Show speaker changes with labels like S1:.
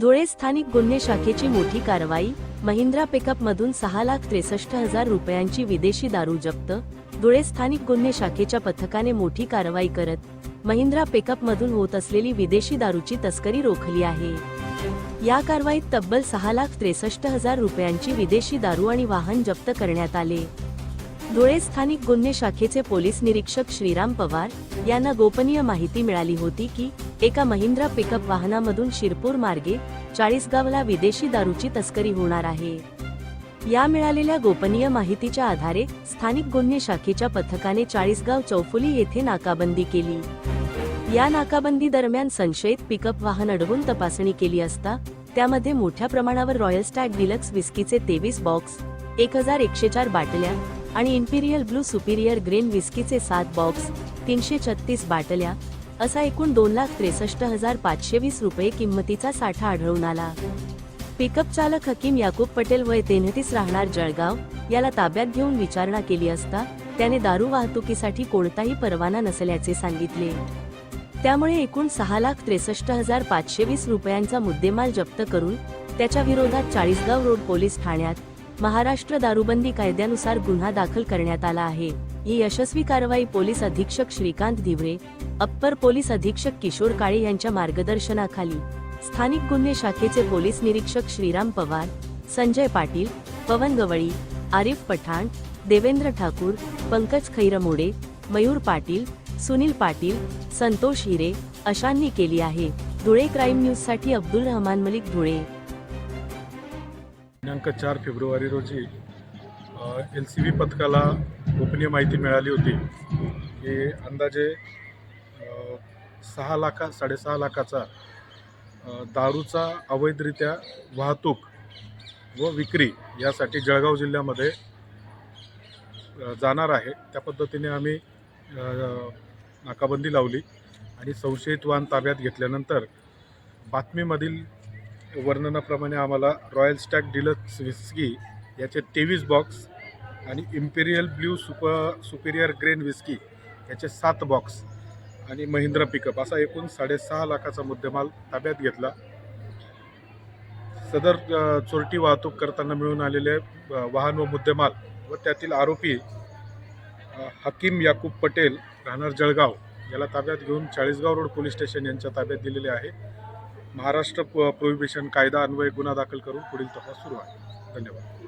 S1: धुळे स्थानिक गुन्हे शाखेची मोठी कारवाई महिंद्रा पिकअप मधून सहा लाख त्रेसष्ट हजार रुपयांची विदेशी दारू जप्त धुळे स्थानिक गुन्हे शाखेच्या पथकाने मोठी कारवाई करत महिंद्रा पिकअप मधून होत असलेली विदेशी दारूची तस्करी रोखली आहे. या कारवाईत तब्बल सहा लाख त्रेसष्ट हजार रुपयांची विदेशी दारू आणि वाहन जप्त करण्यात आले. धुळे स्थानिक गुन्हे शाखेचे पोलीस निरीक्षक श्रीराम पवार यांना गोपनीय माहिती मिळाली होती की एका महिंद्रा पिकअप वाहनामधून शिरपूर मार्गे चाळीसगावला विदेशी दारूची तस्करी होणार आहे. या मिळालेल्या गोपनीय माहितीच्या आधारे स्थानिक गुन्हे शाखेच्या पथकाने चाळीसगाव चौफुली येथे नाकाबंदी केली. या नाकाबंदी दरम्यान संशयित पिकअप वाहन अडवून तपासणी केली असता त्यामध्ये मोठ्या प्रमाणावर रॉयल स्टॅग डिलक्स विस्कीचे तेवीस बॉक्स एक हजार एकशे चार बाटल्या आणि इम्पिरियल ब्लू सुपिरियर ग्रेन विस्कीचे सात बॉक्स तीनशे छत्तीस बाटल्या असा एकूण दोन लाख त्रेसष्ट हजार पाचशे वीस रुपये किंमतीचा साठा आढळून आला. पिकअप चालक हकीम याकूब पटेल वय तेहतीस राहणार जळगाव याला ताब्यात घेऊन विचारणा केली असता त्याने दारू वाहतुकीसाठी कोणताही परवाना नसल्याचे सांगितले. त्यामुळे एकूण सहा लाख त्रेसष्ट हजार पाचशे वीस रुपयांचा मुद्देमाल जप्त करून त्याच्या विरोधात चाळीसगाव रोड पोलीस ठाण्यात महाराष्ट्र दारूबंदी कायद्यानुसार गुन्हा दाखल करण्यात आला आहे. ही यशस्वी कारवाई पोलीस अधीक्षक श्रीकांत दिवरे अप्पर पोलीस अधीक्षक किशोर काळे यांच्या मार्गदर्शनाखाली. स्थानिक गुन्हे शाखेचे पोलीस निरीक्षक श्रीराम पवार संजय पाटील पवन गवळी आरिफ पठाण देवेंद्र ठाकूर पंकज खैरमोडे मयूर पाटील सुनील पाटील संतोष हिरे अशांनी केली आहे. धुळे क्राईम न्यूजसाठी अब्दुल रहमान मलिक धुळे.
S2: दिनांक चार फेब्रुवारी रोजी एल सी बी पथकाला गोपनीय माहिती मिळाली होती. की अंदाजे सहा लाखा साडेसहा लाखाचा दारूचा अवैधरित्या वाहतूक व विक्री यासाठी जळगाव जिल्ह्यामध्ये जाणार आहे. त्या पद्धतीने आम्ही नाकाबंदी लावली आणि संशयित वाहन ताब्यात घेतल्यानंतर बातमीमधील वर्णनाप्रमाणे आम्हाला रॉयल स्टॅग डिलक्स विस्की याचे तेवीस बॉक्स आणि Imperial Blue super superior grain whisky याचे सात बॉक्स आणि महिंद्रा पिकअप असा एकूण साडेसहा लाखाचा मुद्देमाल ताब्यात घेतला. सदर चोरटी वाहतूक करताना मिळून आलेले वाहन व मुद्देमाल व त्यातील आरोपी हकीम याकूब पटेल राहणार जळगाव. याला ताब्यात घेऊन चाळीसगाव रोड पोलीस स्टेशन यांच्या ताब्यात दिलेले आहे. महाराष्ट्र प्रोहिबिशन कायदा अन्वये गुन्हा दाखल करून पुढील तपास सुरू आहे. धन्यवाद.